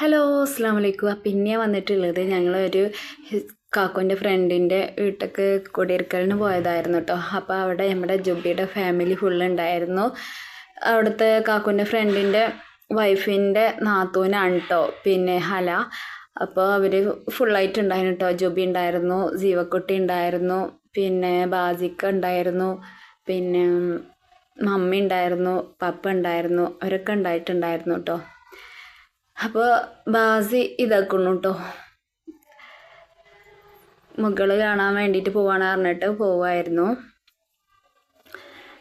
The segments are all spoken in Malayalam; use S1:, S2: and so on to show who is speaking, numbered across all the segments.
S1: ഹലോ അസ്സാം വലൈക്കും പിന്നെ വന്നിട്ടുള്ളത്. ഞങ്ങളൊരു കാക്കോന്റെ ഫ്രണ്ടിന്റെ വീട്ടിലേക്ക് കുടിയിരിക്കലിന് പോയതായിരുന്നു കേട്ടോ അപ്പോൾ അവിടെ നമ്മുടെ ജുബിയുടെ ഫാമിലി ഫുള്ള് ഉണ്ടായിരുന്നു. അവിടുത്തെ കാക്കോന്റെ ഫ്രണ്ടിന്റെ വൈഫിന്റെ നാത്തൂനാണ് കേട്ടോ പിന്നെ ഹല. അപ്പോൾ അവർ ഫുള്ളായിട്ട് ഉണ്ടായിരുന്നു കേട്ടോ ജുബി ഉണ്ടായിരുന്നു ജീവക്കുട്ടി ഉണ്ടായിരുന്നു പിന്നെ ബാസിക്ക ഉണ്ടായിരുന്നു പിന്നെ മമ്മി ഉണ്ടായിരുന്നു പപ്പ ഉണ്ടായിരുന്നു അവരൊക്കെ ഉണ്ടായിട്ടുണ്ടായിരുന്നു കേട്ടോ അപ്പോൾ ബാസി ഇതാക്കുന്നു കേട്ടോ മകൾ കാണാൻ വേണ്ടിയിട്ട് പോവാണ് പറഞ്ഞിട്ട് പോവായിരുന്നു.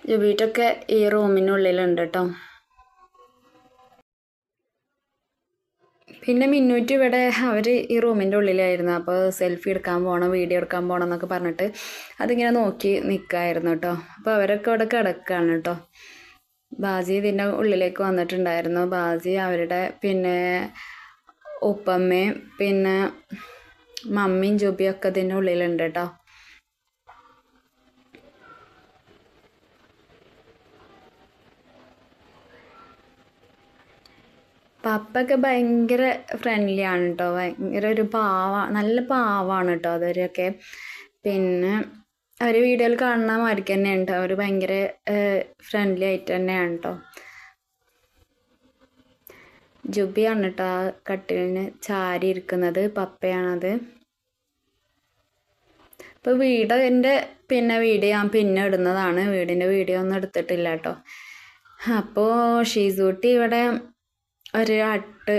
S1: ജുബീറ്റൊക്കെ ഈ റൂമിനുള്ളിലുണ്ട് കേട്ടോ പിന്നെ മിന്നൂറ്റ് ഇവിടെ അവർ ഈ റൂമിന്റെ ഉള്ളിലായിരുന്നു. അപ്പോൾ സെൽഫി എടുക്കാൻ പോകണം വീഡിയോ എടുക്കാൻ പോകണം എന്നൊക്കെ പറഞ്ഞിട്ട് അതിങ്ങനെ നോക്കി നിൽക്കായിരുന്നു കേട്ടോ അപ്പോൾ അവരൊക്കെ അവിടെ കിടക്കുകയാണ് കേട്ടോ ബാജി ഇതിന്റെ ഉള്ളിലേക്ക് വന്നിട്ടുണ്ടായിരുന്നു. ബാജി അവരുടെ പിന്നെ ഉപ്പമ്മയും പിന്നെ മമ്മിയും ജുബിയും ഒക്കെ ഇതിന്റെ ഉള്ളിലുണ്ട് കേട്ടോ. പപ്പൊക്കെ ഭയങ്കര ഫ്രണ്ട്ലി ആണ് കേട്ടോ. ഭയങ്കര ഒരു പാവ നല്ല പാവാണ് കേട്ടോ അവരൊക്കെ പിന്നെ അവർ വീഡിയോയിൽ കാണുന്ന മാതിരിക്ക് തന്നെയാണ് കേട്ടോ അവർ ഭയങ്കര ഫ്രണ്ട്ലി ആയിട്ട് തന്നെയാണ് കേട്ടോ ജുബിയാണ് കേട്ടോ ആ കട്ടിലിന് ചാരി ഇരിക്കുന്നത്. പപ്പയാണത്. ഇപ്പോൾ വീടിന്റെ പിന്നെ വീഡിയോ ഞാൻ പിന്നെ ഇടുന്നതാണ്. വീടിന്റെ വീഡിയോ ഒന്നും എടുത്തിട്ടില്ല കേട്ടോ അപ്പോൾ ഷീസൂട്ടി ഇവിടെ ഒരു അട്ട്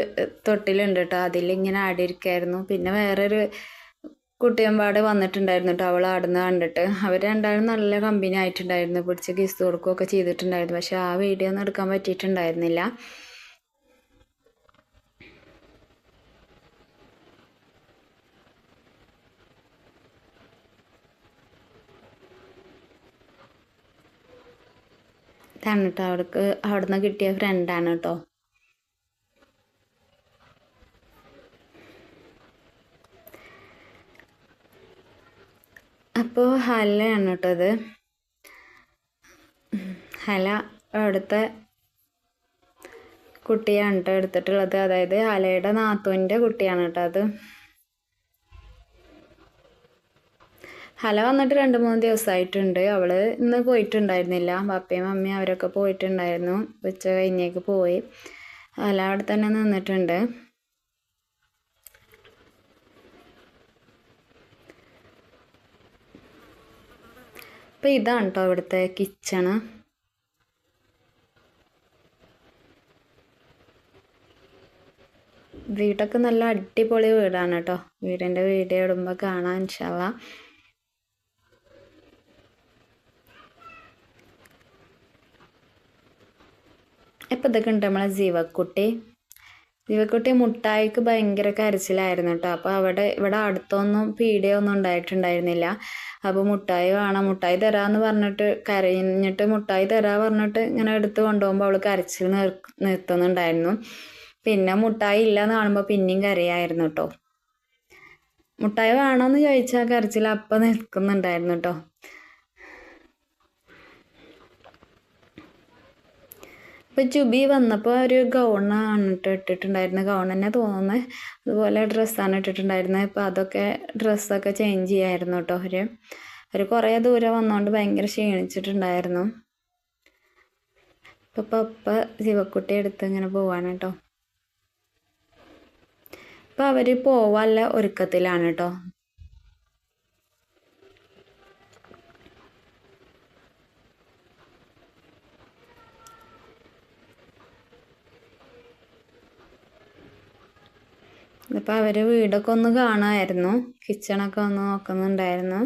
S1: തൊട്ടിലുണ്ട് കേട്ടോ അതിലിങ്ങനെ ആടിയിരിക്കായിരുന്നു. പിന്നെ വേറൊരു കുട്ടിയമ്പാട് വന്നിട്ടുണ്ടായിരുന്നു കേട്ടോ അവൾ ആടുന്ന കണ്ടിട്ട്. അവർ രണ്ടാളും നല്ല കമ്പനി ആയിട്ടുണ്ടായിരുന്നു. പിടിച്ച് കിസ് കൊടുക്കുകയൊക്കെ ചെയ്തിട്ടുണ്ടായിരുന്നു. പക്ഷെ ആ വീഡിയോ ഒന്നും എടുക്കാൻ പറ്റിയിട്ടുണ്ടായിരുന്നില്ല. ഇതാണ് കേട്ടോ അവിടുന്ന് കിട്ടിയ ഫ്രണ്ടാണ് കേട്ടോ അപ്പോൾ ഹലയാണ് കേട്ടോ ഇത്. ഹല അവിടുത്തെ കുട്ടിയാണ് കേട്ടോ എടുത്തിട്ടുള്ളത്. അതായത് ഹലയുടെ നാത്തൂന്റെ കുട്ടിയാണ് കേട്ടോ അത്. ഹല വന്നിട്ട് രണ്ട് മൂന്ന് ദിവസമായിട്ടുണ്ട് അവൾ ഇന്ന് പോയിട്ടുണ്ടായിരുന്നില്ല. പപ്പയും മമ്മിയും അവരൊക്കെ പോയിട്ടുണ്ടായിരുന്നു. ഉച്ച കഴിഞ്ഞേക്ക് പോയി. ഹല അവിടെ തന്നെ നിന്നിട്ടുണ്ട്. അപ്പോൾ ഇതാണ് കേട്ടോ ഇവിടുത്തെ കിച്ചണ്. വീടൊക്കെ നല്ല അടിപൊളി വീടാണ് കേട്ടോ വീടിന്റെ വീഡിയോ ഇടുമ്പോൾ കാണാൻ ഇൻഷാല്ല ഇപ്പം ഇതൊക്കെ ഉണ്ട് നമ്മളെ ജീവക്കുട്ടി? ദിവക്കുട്ടി മുട്ടായിക്ക് ഭയങ്കര കരച്ചിലായിരുന്നു കേട്ടോ. അപ്പോൾ അവിടെ ഇവിടെ അടുത്തൊന്നും പീഡിയൊന്നും ഉണ്ടായിട്ടുണ്ടായിരുന്നില്ല. അപ്പോൾ മുട്ടായി വേണം മുട്ടായി തരാമെന്ന് പറഞ്ഞിട്ട് കരഞ്ഞിട്ട് മുട്ടായി തരാ പറഞ്ഞിട്ട് ഇങ്ങനെ എടുത്ത് കൊണ്ടുപോകുമ്പോൾ അവൾ കരച്ചിൽ നിർ നിർത്തുന്നുണ്ടായിരുന്നു. പിന്നെ മുട്ടായി ഇല്ല എന്ന് കാണുമ്പോൾ പിന്നെയും കരയായിരുന്നു കേട്ടോ. മുട്ടായി വേണമെന്ന് ചോദിച്ചാൽ കരച്ചിൽ അപ്പം നിൽക്കുന്നുണ്ടായിരുന്നു കേട്ടോ. ഇപ്പം ജുബി വന്നപ്പോൾ ഒരു ഗൗണാണ് ഇട്ട് ഇട്ടിട്ടുണ്ടായിരുന്നത് ഗൗൺ തന്നെ തോന്നുന്നത് അതുപോലെ ഡ്രസ്സാണ് ഇട്ടിട്ടുണ്ടായിരുന്നത്. ഇപ്പം അതൊക്കെ ഡ്രസ്സൊക്കെ ചേഞ്ച് ചെയ്യായിരുന്നു കേട്ടോ അവർ അവർ കുറേ ദൂരം വന്നുകൊണ്ട് ഭയങ്കര ക്ഷീണിച്ചിട്ടുണ്ടായിരുന്നു. ഇപ്പം പപ്പ ശിവക്കുട്ടി എടുത്ത് ഇങ്ങനെ പോവാണ് കേട്ടോ. ഇപ്പം അവർ പോവാനുള്ള ഒരുക്കത്തിലാണ് കേട്ടോ. അപ്പോൾ അവർ വീടൊക്കെ ഒന്ന് കാണുമായിരുന്നു കിച്ചണൊക്കെ ഒന്ന് നോക്കുന്നുണ്ടായിരുന്നു.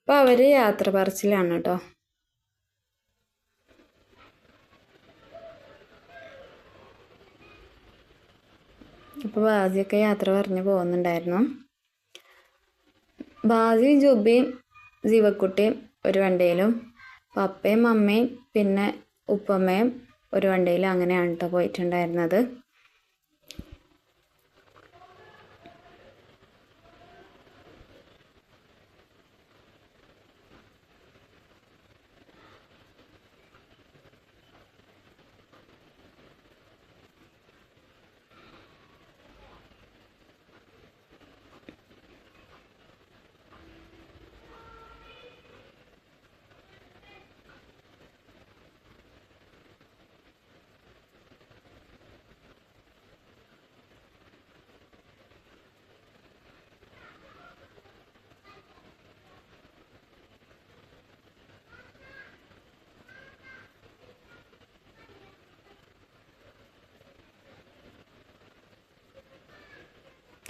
S1: അപ്പോൾ അവർ യാത്ര പറച്ചിലാണ് കേട്ടോ അപ്പോൾ ബാസിയൊക്കെ യാത്ര പറഞ്ഞ് പോകുന്നുണ്ടായിരുന്നു. ബാസിയും ജുബിയും ജീവക്കുട്ടിയും ഒരു വണ്ടിയിലും പപ്പയും അമ്മയും പിന്നെ ഉപ്പമ്മയും ഒരു വണ്ടിയിലും അങ്ങനെയാണ് കേട്ടോ പോയിട്ടുണ്ടായിരുന്നത്.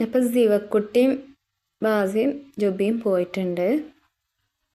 S1: അപ്പോൾ സിവക്കുട്ടിയും ബാസിയും ജുബിയും പോയിട്ടുണ്ട്.